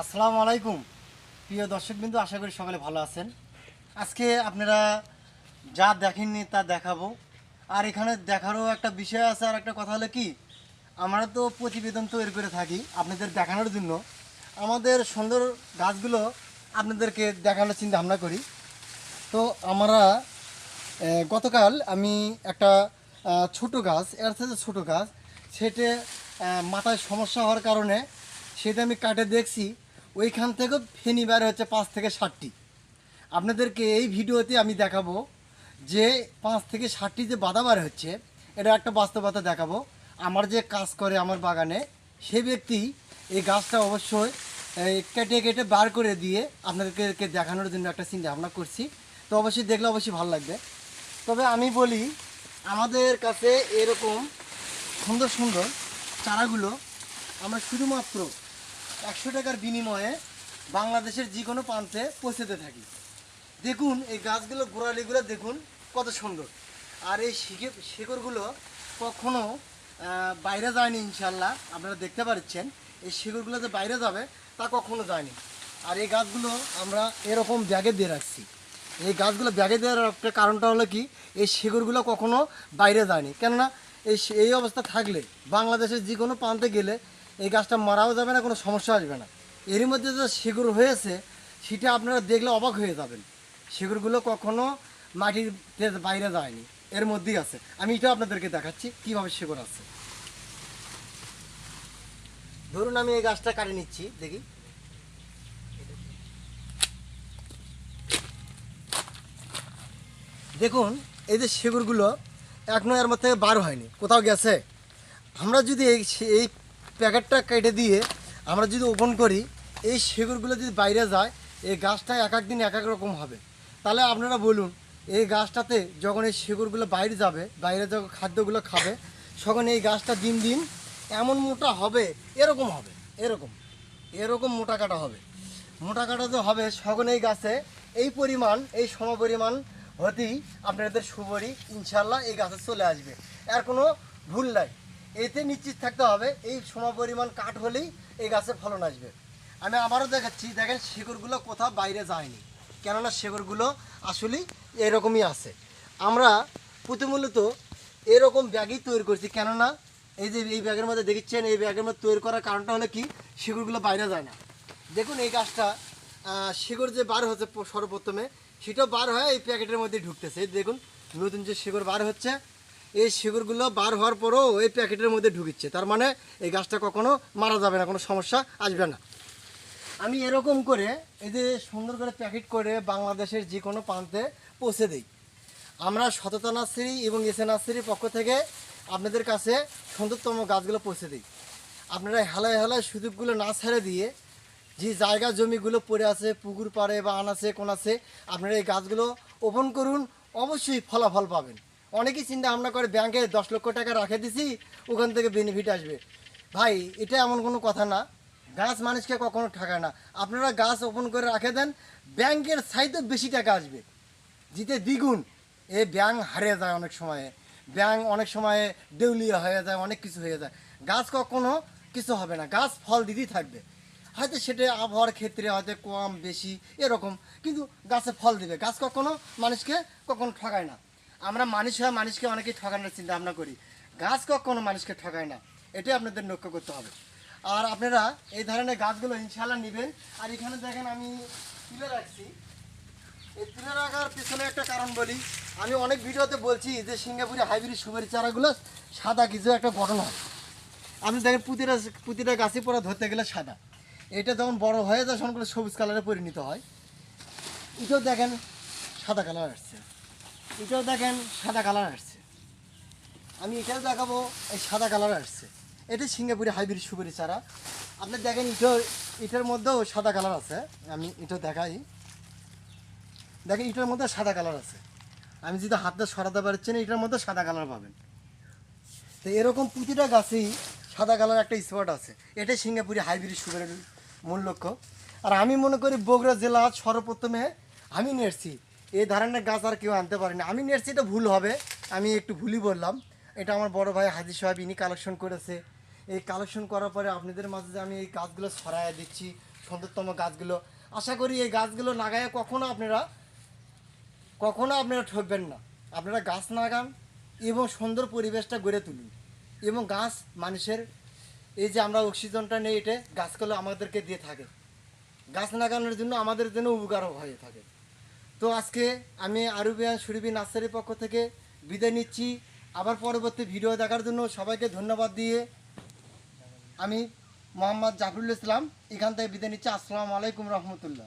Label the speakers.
Speaker 1: আসসালামু আলাইকুম। প্রিয় দর্শকবৃন্দ, আশা করি সকলে ভালো আছেন। আজকে আপনারা যা দেখেননি তা দেখাবো। আর এখানে দেখারও একটা বিষয় আছে, আর একটা কথা হলো কি, আমরা তো প্রতিবেদন তৈরি করে থাকি আপনাদের দেখানোর জন্য। আমাদের সুন্দর গাছগুলো আপনাদেরকে দেখানোর চিন্তা ভাবনা করি। তো আমরা গতকাল আমি একটা ছোট গাছ, এর থেকে ছোটো গাছ, সেটা মাথায় সমস্যা হওয়ার কারণে সেটা আমি কাটে দেখছি। ওইখান থেকে ফেনি বার হচ্ছে পাঁচ থেকে ষাটটি আপনাদেরকে এই ভিডিওতে আমি দেখাবো যে পাঁচ থেকে ষাটটি যে বাধা বার হচ্ছে, এটা একটা বাস্তবতা দেখাবো। আমার যে কাজ করে আমার বাগানে সে ব্যক্তি এই গাছটা অবশ্যই কেটে কেটে বার করে দিয়ে আপনাদেরকে দেখানোর জন্য একটা চিন্তা ভাবনা করছি। তো অবশ্যই দেখলে অবশ্যই ভালো লাগবে। তবে আমি বলি, আমাদের কাছে এরকম সুন্দর সুন্দর চারাগুলো আমরা শুধুমাত্র একশো টাকার বিনিময়ে বাংলাদেশের যে কোনো প্রান্তে পৌঁছতে থাকি। দেখুন এই গাছগুলো গোড়ালিগুলো দেখুন কত সুন্দর। আর এই শিখে শিকড়গুলো কখনো আহ, বাইরে যায়নি ইনশাল্লাহ আপনারা দেখতে পাচ্ছেন এই শিকড়গুলো যে বাইরে যাবে তা কখনো যায়নি। আর এই গাছগুলো আমরা এরকম ব্যাগে দিয়ে রাখছি। এই গাছগুলো ব্যাগে দেওয়ার একটা কারণটা হলো কি? এই শিকড়গুলো কখনো বাইরে যায়নি। কেননা এই এই অবস্থা থাকলে বাংলাদেশের যে কোনো প্রান্তে গেলে এই গাছটা মারাও যাবে না, কোনো সমস্যা আসবে না। এরই মধ্যে যে শিকড় হয়েছে, সেটা আপনারা দেখলে অবাক হয়ে যাবেন। শিকড়গুলো কখনো মাটির বাইরে যায়নি, এর মধ্যেই আছে। আমি এটা আপনাদেরকে দেখাচ্ছি, কীভাবে শিকড় আছে। ধরুন আমি এই গাছটা কাটে নিচ্ছি, দেখি। দেখুন, এই যে শিকড়গুলো এখনও এর মধ্যে বার হয়নি, কোথাও গেছে। আমরা যদি এই এই প্যাকেটটা কেটে দিয়ে আমরা যদি ওপেন করি, এই শিকড়গুলো যদি বাইরে যায়, এই গাছটা এক এক দিন এক এক রকম হবে। তাহলে আপনারা বলুন, এই গাছটাতে যখন এই শিকড়গুলো বাইরে যাবে, বাইরে যখন খাদ্যগুলো খাবে, তখন এই গাছটা দিন দিন এমন মোটা হবে, এরকম হবে, এরকম এরকম মোটা কাটা হবে। মোটা কাটা যে হবে সখন এই গাছে এই পরিমাণ, এই সম পরিমাণ হতেই আপনাদের সুবরি ইনশাল্লাহ এই গাছে চলে আসবে। আর কোনো ভুল নাই। এতে নিশ্চিত থাকতে হবে, এই সম পরিমাণ কাঠ হলেই এই গাছে ফলন আসবে। আমি আবারও দেখাচ্ছি, দেখেন শিকড়গুলো কোথাও বাইরে যায়নি, কেননা শিকড়গুলো আসলেই এরকমই আছে। আমরা প্রতিমূলত এরকম ব্যাগই তৈরি করছি, কেননা এই যে এই ব্যাগের মধ্যে দেখছেন, এই ব্যাগের মধ্যে তৈরি করার কারণটা হলো কি, শিকড়গুলো বাইরে যায় না। দেখুন এই গাছটা শিকড় যে বার হচ্ছে সর্বপ্রথমে, সেটাও বার হয়ে এই প্যাকেটের মধ্যে ঢুকতেছে। দেখুন, নতুন যে শিকড় বার হচ্ছে এই শিকড়গুলো বার হওয়ার পরেও এই প্যাকেটের মধ্যে ঢুকিচ্ছে। তার মানে এই গাছটা কখনো মারা যাবে না, কোনো সমস্যা আসবে না। আমি এরকম করে এই যে সুন্দর করে প্যাকেট করে বাংলাদেশের যে কোনো প্রান্তে পৌঁছে দিই। আমরা সততা নার্সারি এবং এসে নার্সারির পক্ষ থেকে আপনাদের কাছে সুন্দরতম গাছগুলো পৌঁছে দিই। আপনারা হেলায় হেলায় সুযোগগুলো না ছেড়ে দিয়ে যে জায়গা জমিগুলো পড়ে আছে, পুকুর পাড়ে বা আনাচে কোনাচে, আপনারা এই গাছগুলো ওপেন করুন, অবশ্যই ফলাফল পাবেন। অনেকেই চিন্তা ভাবনা করে, ব্যাংকে দশ লক্ষ টাকা রাখে দিছি, ওখান থেকে বেনিফিট আসবে। ভাই, এটা এমন কোনো কথা না। গাছ মানুষকে কখনো ঠকায় না। আপনারা গাছ ওপেন করে রাখে দেন, ব্যাংকের চাইতে বেশি টাকা আসবে। জিতে দ্বিগুণ। এ ব্যাং হারিয়ে যায় অনেক সময়ে। ব্যাং অনেক সময়ে দেউলিয়া হয়ে যায়, অনেক কিছু হয়ে যায়। গাছ কখনো কিছু হবে না। গাছ ফল দিতেই থাকবে। হয়তো সেটা আবহাওয়ার ক্ষেত্রে হয়তো কম, বেশি, এরকম। কিন্তু গাছে ফল দিবে। গাছ কখনো মানুষকে কখনো ঠকায় না। আমরা মানুষ হয়ে মানুষকে অনেকেই ঠকানোর চিন্তা ভাবনা করি। গাছ কখনো মানুষকে ঠকায় না। এটাই আপনাদের লক্ষ্য করতে হবে। আর আপনারা এই ধরনের গাছগুলো ইনশাল্লাহ নেবেন। আর এখানে দেখেন আমি তুলে রাখছি। এই তুলে রাখার পিছনে একটা কারণ বলি। আমি অনেক ভিডিওতে বলছি যে সিঙ্গাপুরে হাইব্রিড সুপারি চারাগুলো সাদা, কিছু একটা গঠন হয় আপনি দেখেন প্রতিটা প্রতিটা গাছে পরে ধরতে গেলে সাদা। এটা যখন বড় হয়ে যায়, তখন সবুজ কালারে পরিণত হয়। এটাও দেখেন সাদা কালার আসছে। এটাও দেখেন সাদা কালার আসছে। আমি এটাও দেখাবো, এই সাদা কালার আসছে। এটা সিঙ্গাপুরে হাইব্রিড সুপারি চারা। আপনি দেখেন ইটো এটার মধ্যেও সাদা কালার আছে। আমি এটা দেখাই। দেখেন এটার মধ্যে সাদা কালার আছে। আমি যদি হাতটা সরাতে পারছি না, এটার মধ্যে সাদা কালার পাবেন। তো এরকম প্রতিটা গাছেই সাদা কালার একটা স্পট আছে। এটাই সিঙ্গাপুরি হাইব্রিড সুগারের মূল লক্ষ্য। আর আমি মনে করি বগুড়া জেলা সর্বপ্রথমে আমি নেড়ছি এই ধরনের গাছ আর কেউ আনতে পারেনি। আমি নেড়ছি এটা ভুল হবে, আমি একটু ভুলই বললাম। এটা আমার বড় ভাই হাজির সাহেব, ইনি কালেকশন করেছে। এই কালেকশন করার পরে আপনাদের মাঝে যে আমি এই গাছগুলো ছড়াইয়া দিচ্ছি সুন্দরতম গাছগুলো, আশা করি এই গাছগুলো লাগাইয়া কখনো আপনারা কখনো আপনারা ঠকবেন না। আপনারা গাছ লাগান এবং সুন্দর পরিবেশটা গড়ে তুলুন। এবং গাছ মানুষের, এই যে আমরা অক্সিজেনটা নেই, এটা গাছগুলো আমাদেরকে দিয়ে থাকে। গাছ লাগানোর জন্য আমাদের জন্য উপকার হয়ে থাকে। তো আজকে আমি আরুবিয়ান সুরবি নার্সারির পক্ষ থেকে বিদায় নিচ্ছি। আবার পরবর্তী ভিডিও দেখার জন্য সবাইকে ধন্যবাদ দিয়ে আমি মোহাম্মদ জাফরুল ইসলাম এখান থেকে বিদায় নিচ্ছি। আসসালামু আলাইকুম রহমতুল্লাহ।